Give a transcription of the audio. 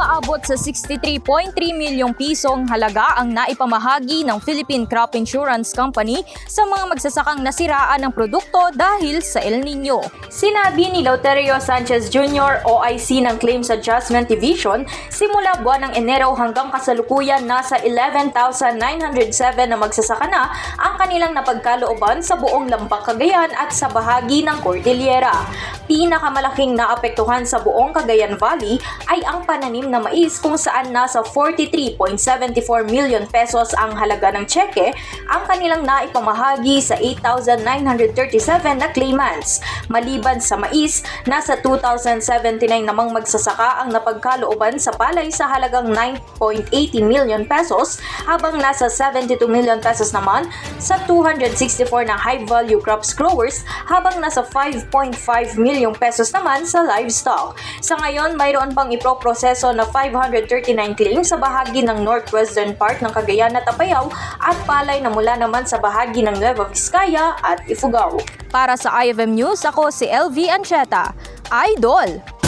Umaabot sa 63.3 milyong pisong halaga ang naipamahagi ng Philippine Crop Insurance Company sa mga magsasakang nasiraan ng produkto dahil sa El Nino. Sinabi ni Lauterio Sanchez Jr. OIC ng Claims Adjustment Division, simula buwan ng Enero hanggang kasalukuyan nasa 11,907 na magsasaka na ang kanilang napagkalooban sa buong Lambang Cagayan at sa bahagi ng Cordillera. Pinakamalaking naapektuhan sa buong Cagayan Valley ay ang pananim na mais kung saan nasa 43.74 million pesos ang halaga ng tseke ang kanilang naipamahagi sa 8,937 na claimants. Maliban sa mais, nasa 2,079 namang magsasaka ang napagkalooban sa palay sa halagang 9.80 million pesos habang nasa 72 million pesos naman sa 264 na high-value crops growers habang nasa 5.5 million pesos naman sa livestock. Sa ngayon, mayroon pang iproproseso na 539 claims sa bahagi ng northwestern part ng Cagayan at Apayao at palay na mula naman sa bahagi ng Nueva Vizcaya at Ifugao. Para sa IFM News, ako si LV Ancheta. Idol!